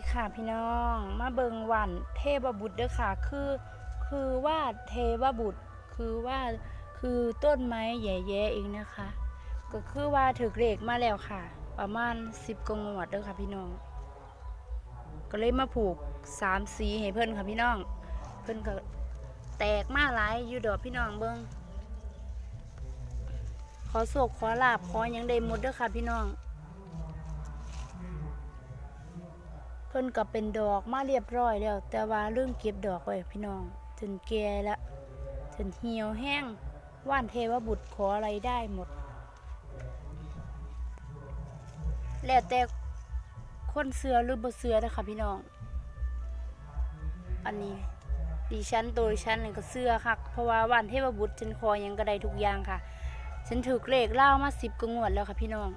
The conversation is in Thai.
ดีค่ะพี่น้อง มาเบิงวันเทพบุตรเด้อค่ะ คือ คือว่าเทวบุตร คือว่าคือต้นไม้แย่ๆเองนะคะ ก็คือว่าถือเลขมาแล้วค่ะ ประมาณสิบกงวดเด้อค่ะพี่น้อง ก็เลยมาผูกสามสีให้เพื่อนค่ะพี่น้อง เพื่อนก็แตกมาหลายอยู่ดอกพี่น้องเบิงขอโศกขอลาบขอหยังได้หมดเด้อค่ะพี่น้อง เพิ่นก็เป็นดอกมาเรียบร้อยแล้ว แต่ว่าเรื่องเก็บดอกไว้พี่น้องจนแก่ละจนเหี่ยวแห้งว่านเทวบุตรขออะไรได้หมด แล้วแต่คนเสือหรือบ่เสือนะคะพี่น้อง อันนี้ดิฉันโดยฉันนี่ก็เสือคักเพราะว่าว่านเทวบุตรฉันขอยังก็ได้ทุกอย่างค่ะ ฉันถือเลขเล่ามาสิบกงวดแล้วค่ะพี่น้อง